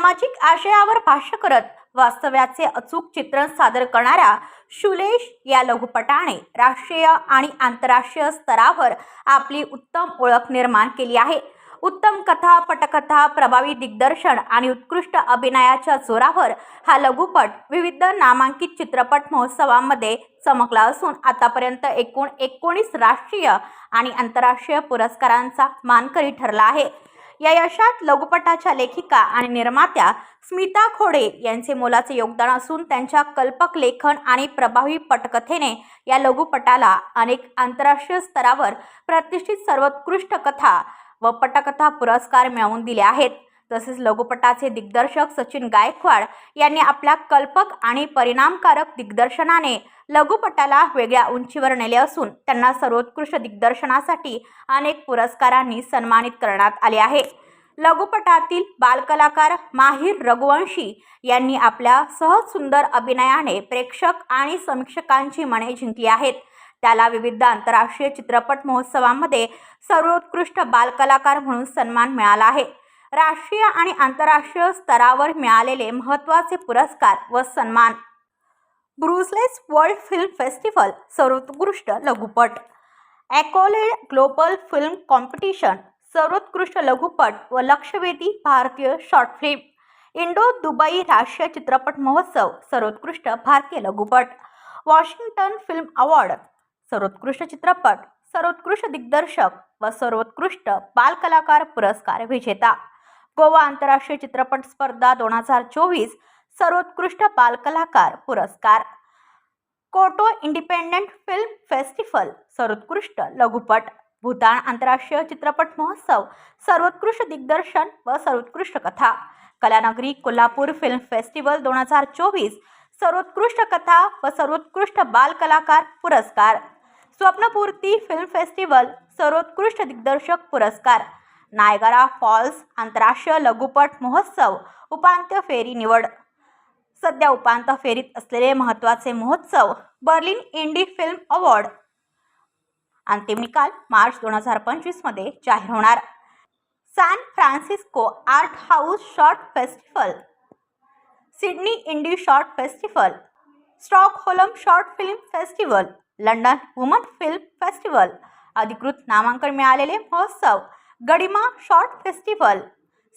सामाजिक आशयावर भाष्य करत वास्तव्याचे अचूक चित्रण सादर करणाऱ्या शुलेश या लघुपटाने राष्ट्रीय आणि आंतरराष्ट्रीय स्तरावर आपली उत्तम ओळख निर्माण केली आहे. उत्तम कथा पटकथा प्रभावी दिग्दर्शन आणि उत्कृष्ट अभिनयाच्या जोरावर हा लघुपट विविध नामांकित चित्रपट महोत्सवामध्ये चमकला असून आतापर्यंत एकूण एकोणीस राष्ट्रीय आणि आंतरराष्ट्रीय पुरस्कारांचा मानकरी ठरला आहे. या यशात लघुपटाच्या लेखिका आणि निर्मात्या स्मिता खोडे यांचे मोलाचे योगदान असून त्यांच्या कल्पक लेखन आणि प्रभावी पटकथेने या लघुपटाला अनेक आंतरराष्ट्रीय स्तरावर प्रतिष्ठित सर्वोत्कृष्ट कथा व पटकथा पुरस्कार मिळवून दिले आहेत. तसेच लघुपटाचे दिग्दर्शक सचिन गायकवाड यांनी आपल्या कल्पक आणि परिणामकारक दिग्दर्शनाने लघुपटाला वेगळ्या उंचीवर नेले असून त्यांना सर्वोत्कृष्ट दिग्दर्शनासाठी अनेक पुरस्कारांनी सन्मानित करण्यात आले आहे. लघुपटातील बालकलाकार माहिर रघुवंशी यांनी आपल्या सहज सुंदर अभिनयाने प्रेक्षक आणि समीक्षकांची मने जिंकली आहेत. त्याला विविध आंतरराष्ट्रीय चित्रपट महोत्सवामध्ये सर्वोत्कृष्ट बालकलाकार म्हणून सन्मान मिळाला आहे. राष्ट्रीय आणि आंतरराष्ट्रीय स्तरावर मिळालेले महत्त्वाचे पुरस्कार व सन्मान. ब्रुसलेस वर्ल्ड फिल्म फेस्टिवल सर्वोत्कृष्ट लघुपट. ॲकोलेड ग्लोबल फिल्म कॉम्पिटिशन सर्वोत्कृष्ट लघुपट व लक्षवेधी भारतीय शॉर्ट फिल्म. इंडो दुबई राष्ट्रीय चित्रपट महोत्सव सर्वोत्कृष्ट भारतीय लघुपट. वॉशिंग्टन फिल्म अवॉर्ड सर्वोत्कृष्ट चित्रपट सर्वोत्कृष्ट दिग्दर्शक व सर्वोत्कृष्ट बालकलाकार पुरस्कार विजेता. गोवा आंतरराष्ट्रीय चित्रपट स्पर्धा दोन हजार चोवीस सर्वोत्कृष्ट बालकलाकार पुरस्कार. कोटो इंडिपेंडंट फिल्म फेस्टिवल सर्वोत्कृष्ट लघुपट. भूतान आंतरराष्ट्रीय चित्रपट महोत्सव सर्वोत्कृष्ट दिग्दर्शन व सर्वोत्कृष्ट कथा. कलानगरी कोल्हापूर फिल्म फेस्टिवल दोन हजार चोवीस सर्वोत्कृष्ट कथा व सर्वोत्कृष्ट बालकलाकार पुरस्कार. स्वप्नपूर्ती फिल्म फेस्टिवल सर्वोत्कृष्ट दिग्दर्शक पुरस्कार. नायगरा फॉल्स आंतरराष्ट्रीय लघुपट महोत्सव उपांत्य फेरी निवड. सध्या उपांत्य फेरीत असलेले महत्त्वाचे महोत्सव बर्लिन इंडी फिल्म अवॉर्ड. अंतिम निकाल मार्च दोन हजार पंचवीसमध्ये जाहीर होणार. San Francisco art house short festival. Sydney indie short festival. Stockholm short film festival. London woman film festival. अधिकृत नामांकन मिळालेले महोत्सव Gadima short festival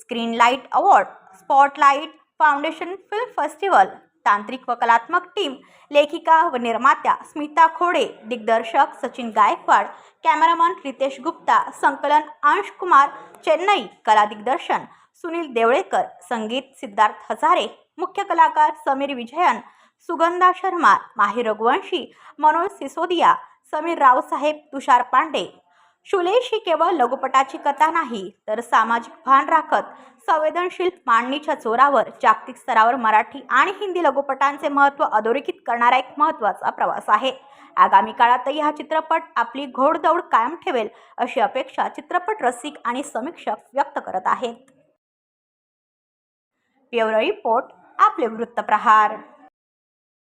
screen light award spotlight foundation film festival तांत्रिक व कलात्मक टीम लेखिका व निर्मात्या स्मिता खोडे दिग्दर्शक सचिन गायकवाड कॅमेरामन रितेश गुप्ता संकलन अंश कुमार चेन्नई कला दिग्दर्शन सुनील देवळेकर संगीत सिद्धार्थ हजारे मुख्य कलाकार समीर विजयन सुगंधा शर्मा माही रघुवंशी मनोज सिसोदिया समीर रावसाहेब तुषार पांडे शुलेश ही केवळ लघुपटाची कथा नाही तर सामाजिक भान राखत संवेदनशील मांडणीच्या जोरावर जागतिक स्तरावर मराठी आणि हिंदी लघुपटांचे महत्त्व अधोरेखित करणारा एक महत्त्वाचा प्रवास आहे. आगामी काळातही हा चित्रपट आपली घोडदौड कायम ठेवेल अशी अपेक्षा चित्रपट रसिक आणि समीक्षक व्यक्त करत आहेत. ब्युरो रिपोर्ट आपले वृत्तप्रहार.